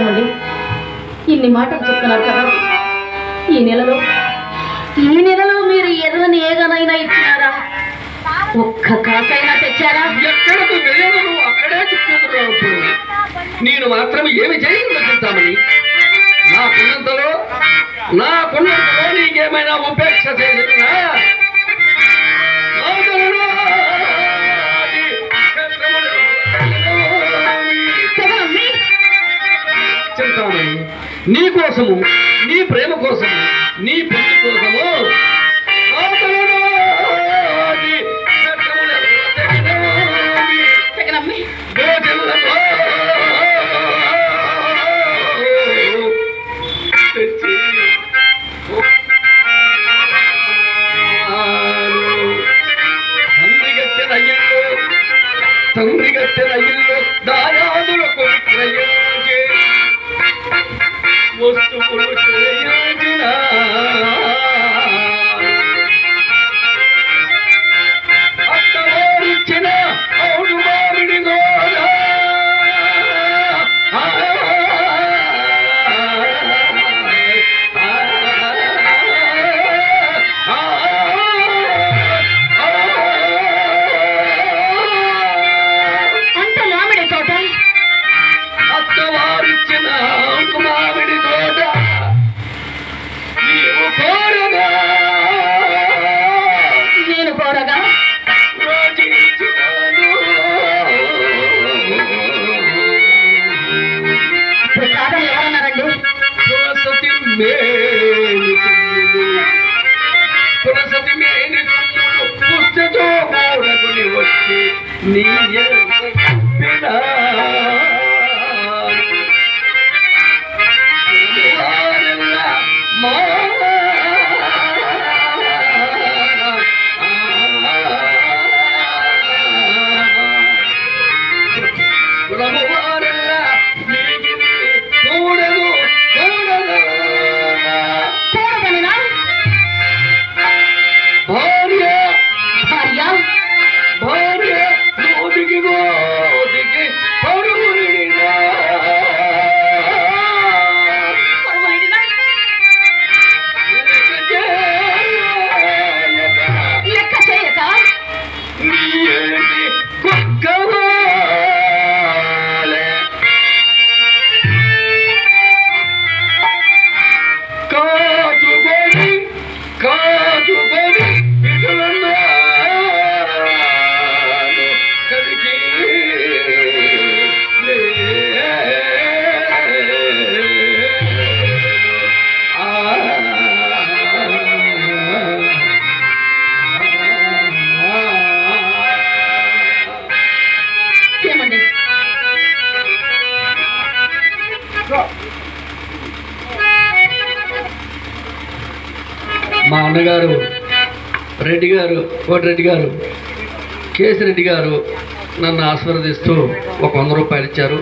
ఏమండి ఇన్ని మాటలు చెప్తున్నారు కదా ఈ నెలలో ఈ నెలలో మీరు ఎర్రని ఏగనైనా ఇచ్చినారా? ఒక్క కాసైనా తెచ్చారా? ఎక్కడకు వెళ్ళను అక్కడే చిక్కుతున్నావు నేను మాత్రం ఏమి చేయగలుగుతామని నా పిల్లంతలో నా పిల్లంతలో నీకేమైనా ఉపేక్ష చేసినా చెప్తామని నీ కోసము నీ ప్రేమ కోసము నీ పెళ్ళి కోసము I'm Mustafa Mustafa Mustafa Mustafa Mustafa Mustafa పురసతి మేలు పురసతి మేలు పుస్తతో కూడకుని వచ్చి నీ అన్నగారు రెడ్డి గారు కోటిరెడ్డి గారు కేసిరెడ్డి గారు నన్ను ఆశీర్వదిస్తూ ఒక వంద రూపాయలు ఇచ్చారు.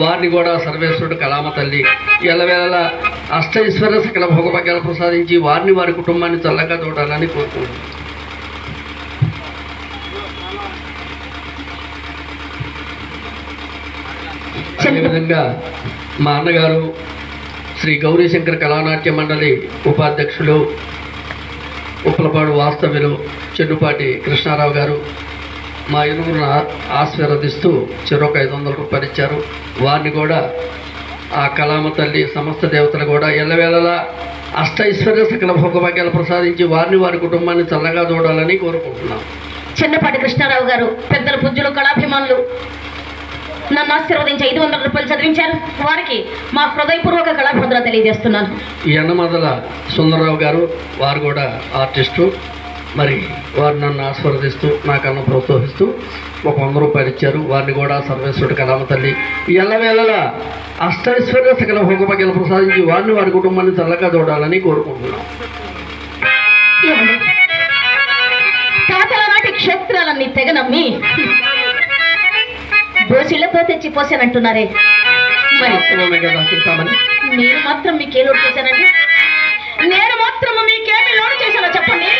వారిని కూడా సర్వేశ్వరుడు కళామ తల్లి. ఎల్లవేళలా అష్టైశ్వర్య సకల భోగభాగ్యాలు ప్రసాదించి వారిని వారి కుటుంబాన్ని చల్లగా చూడాలని కోరుకుంటున్నాను. అదేవిధంగా మా అన్నగారు శ్రీ గౌరీశంకర్ కళానాట్య మండలి ఉపాధ్యక్షులు ఉప్పలపాడు వాస్తవ్యులు చెన్నుపాటి కృష్ణారావు గారు మా ఇరువురును ఆశీర్వదిస్తూ చెరొక ఐదు వందల రూపాయలు ఇచ్చారు. వారిని కూడా ఆ కళామ తల్లి సమస్త దేవతలు కూడా ఎల్లవేళలా అష్టైశ్వర్య సకల భోగభాగ్యాలు ప్రసాదించి వారిని వారి కుటుంబాన్ని చల్లగా చూడాలని కోరుకుంటున్నాం. చిన్నపాటి కృష్ణారావు గారు పెద్దల పుజ్జులు కళాభిమానులు నన్ను ఆశీర్వదించి ఐదు వందల రూపాయలు చదివించారు. వారికి మా హృదయపూర్వక కళాభివందన తెలియజేస్తున్నాను. ఈ అన్నమదల సుందరరావు గారు వారు కూడా ఆర్టిస్టు. మరి వారు నన్ను ఆశీర్వదిస్తూ నాకన్నా ప్రోత్సహిస్తూ ఒక వంద రూపాయలు ఇచ్చారు. వారిని కూడా సర్వేశ్వరుడు కళామ తల్లి. ఎల్లవేళలా అష్టైశ్వర్య సకల భోగభాగ్యాలు ప్రసాదించి వారిని వారి కుటుంబాన్ని చల్లగా చూడాలని కోరుకుంటున్నాం. తాతల నాటి క్షేత్రాలన్నీ తెగ దోషులతో దోషిళ్ళతో తెచ్చి పోసానంటున్నారే మరి మాత్రం మీకే లోటు చేశానండి? నేను మాత్రం మీకేమి లోటు చేశానో చెప్పండి.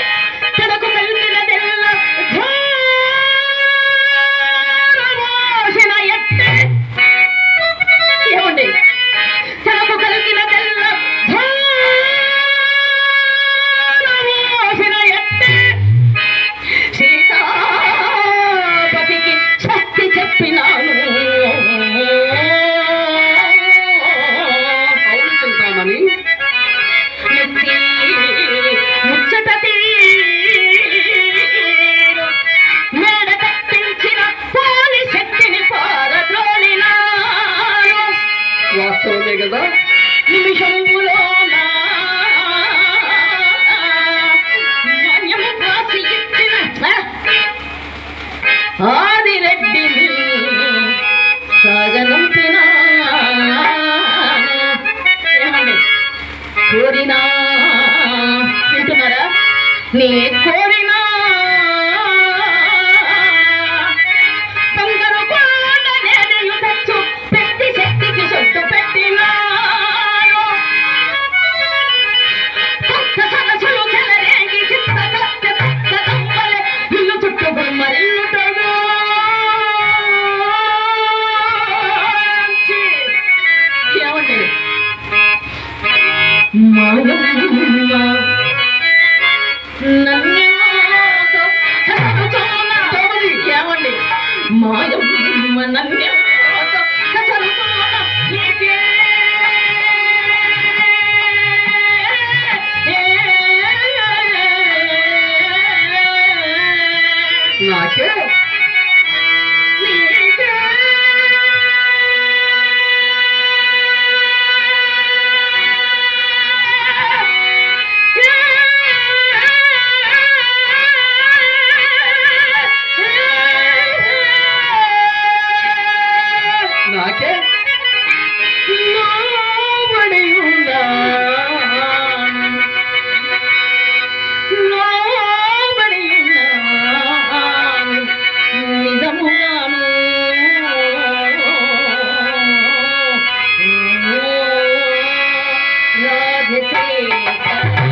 Hey. you.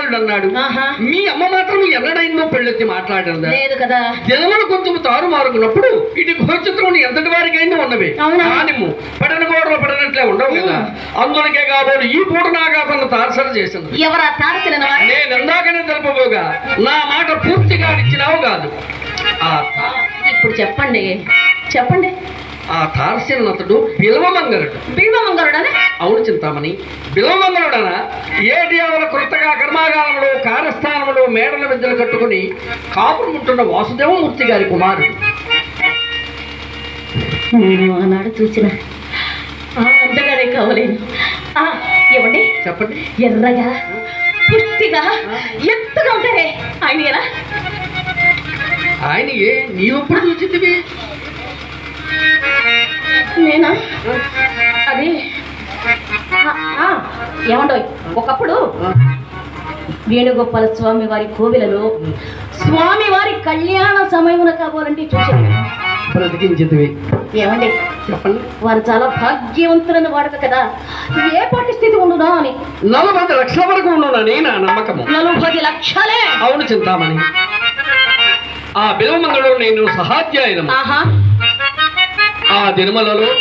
చండాలుడు అన్నాడు. మీ అమ్మ మాత్రం ఎన్నడైందో పెళ్ళొచ్చి మాట్లాడిందా? లేదు కదా. జనములు కొంచెం తారుమారుగున్నప్పుడు ఇటు గోచిత్రం ఎంతటి వారికైనా ఉన్నవి? కానిము పడన గోడలు పడినట్లే ఉండవు కదా. అందులకే కాబోలు ఈ పూట చేసింది. ఎవరా తారసిన వాడు నేను ఎందాకనే తెలుపబోగా నా మాట పూర్తిగా ఇచ్చినావు కాదు. ఇప్పుడు చెప్పండి. చెప్పండి. ఆ తారసినతడు బిల్వమంగరుడు. బిల్వమంగరుడనే? అవును చింతామణి బిల్వమంగళుడన ఏటి అవల కృతగా కర్మాగారంలో కార్యస్థానంలో మేడల విద్యలు కట్టుకుని కాపురం ఉంటున్న వాసుదేవమూర్తి గారి కుమారుడు. నేను ఆనాడు చూసిన ఆ అందగానే కావలేను. ఆ, ఏమండి? చెప్పండి. ఎర్రగా పుష్టిగా ఎత్తుగా ఉంటారే. ఆయన ఆయన ఏ నీవెప్పుడు చూసిందివి నేనా? అది ఏమండోయ్? ఒకప్పుడు వేణుగోపాల స్వామి వారి కోవిలలో స్వామి వారి కళ్యాణ సమయమున కావాలంటే చూశాను. ఏమండి? చెప్పండి. వారు చాలా భాగ్యవంతులని వాడక కదా. ఏ పాటి స్థితి ఉండునా అని? నలభై లక్షల వరకు ఉన్నానని నా నమ్మకము? నలభై లక్షలే! అవును చింతామణి. ఆ బిల్వమంగళుడు నేను సహాధ్యాయనము ఆహా! ఆ దినమలలో